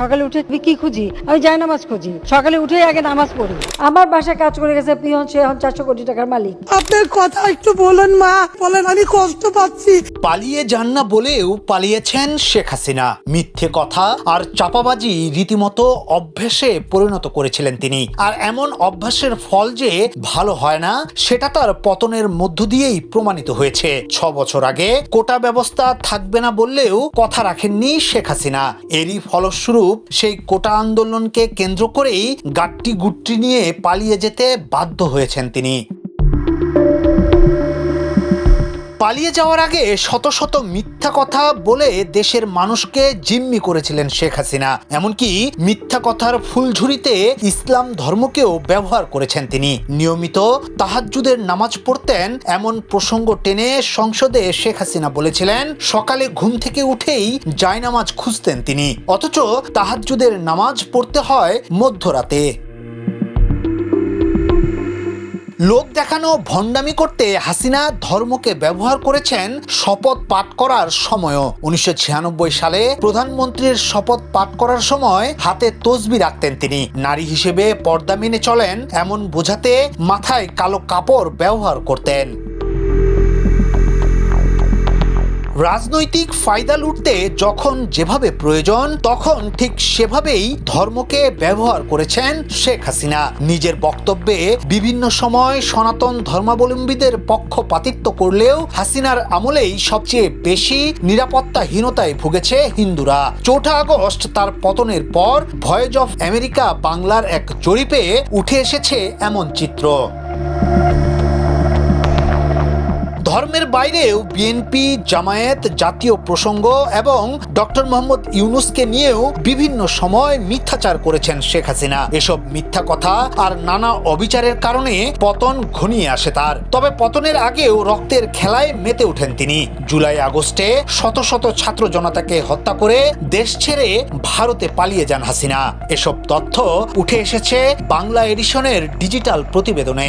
সকালে উঠে কি খুঁজি? আমি যাই নামাজ খুঁজি। সকালে উঠে আগে নামাজ পড়ি। আমার বাসায় কাজ করে গেছে পিয়ন সে এখন চারশো কোটি টাকার মালিক। আপনার কথা একটু বলেন মা। বলেন আমি কষ্ট পাচ্ছি। পালিয়ে যান না বলেও পালিয়েছেন শেখ হাসিনা। মিথ্যে কথা আর চাপাবাজি রীতিমতো অভ্যেসে পরিণত করেছিলেন তিনি। আর এমন অভ্যাসের ফল যে ভালো হয় না সেটা তার পতনের মধ্য দিয়েই প্রমাণিত হয়েছে। ছ বছর আগে কোটা ব্যবস্থা থাকবে না বললেও কথা রাখেননি শেখ হাসিনা। এরই ফলস্বরূপ সেই কোটা আন্দোলনকে কেন্দ্র করেই গাট্টি গুট্টি নিয়ে পালিয়ে যেতে বাধ্য হয়েছেন তিনি। পালিয়ে যাওয়ার আগে শত শত মিথ্যা কথা বলে দেশের মানুষকে জিম্মি করেছিলেন শেখ হাসিনা। এমনকি মিথ্যা কথার ফুলঝুরিতে ইসলাম ধর্মকেও ব্যবহার করেছেন তিনি। নিয়মিত তাহাজ্জুদের নামাজ পড়তেন এমন প্রসঙ্গ টেনে সংসদে শেখ হাসিনা বলেছিলেন, সকালে ঘুম থেকে উঠেই জায়নামাজ খুঁজতেন তিনি। অথচ তাহাজ্জুদের নামাজ পড়তে হয় মধ্যরাতে। লোক দেখানো, ভণ্ডামি করতে হাসিনা ধর্মকে ব্যবহার করেছেন শপথ পাঠ করার সময়ও। উনিশশো ছিয়ানব্বই সালে প্রধানমন্ত্রীর শপথ পাঠ করার সময় হাতে তসবি রাখতেন তিনি। নারী হিসেবে পর্দা মেনে চলেন এমন বোঝাতে মাথায় কালো কাপড় ব্যবহার করতেন। রাজনৈতিক ফায়দা লুটতে যখন যেভাবে প্রয়োজন, তখন ঠিক সেভাবেই ধর্মকে ব্যবহার করেছেন শেখ হাসিনা। নিজের বক্তব্যে বিভিন্ন সময় সনাতন ধর্মাবলম্বীদের পক্ষপাতিত্ব করলেও হাসিনার আমলেই সবচেয়ে বেশি নিরাপত্তাহীনতায় ভুগেছে হিন্দুরা। চৌঠা আগস্ট তার পতনের পর ভয়েজ অফ আমেরিকা বাংলার এক জরিপে উঠে এসেছে এমন চিত্র। ধর্মের বাইরেও বিএনপি জামায়াত, জাতীয় প্রসঙ্গ এবং ডক্টর মোহাম্মদ ইউনুসকে নিয়েও বিভিন্ন সময় মিথ্যাচার করেছেন শেখ হাসিনা। এসব মিথ্যা কথা আর নানা অবিচারের কারণে পতন ঘনিয়ে আসে তার। তবে পতনের আগেও রক্তের খেলায় মেতে ওঠেন তিনি। জুলাই আগস্টে শত শত ছাত্র জনতাকে হত্যা করে দেশ ছেড়ে ভারতে পালিয়ে যান হাসিনা। এসব তথ্য উঠে এসেছে বাংলা এডিশনের ডিজিটাল প্রতিবেদনে।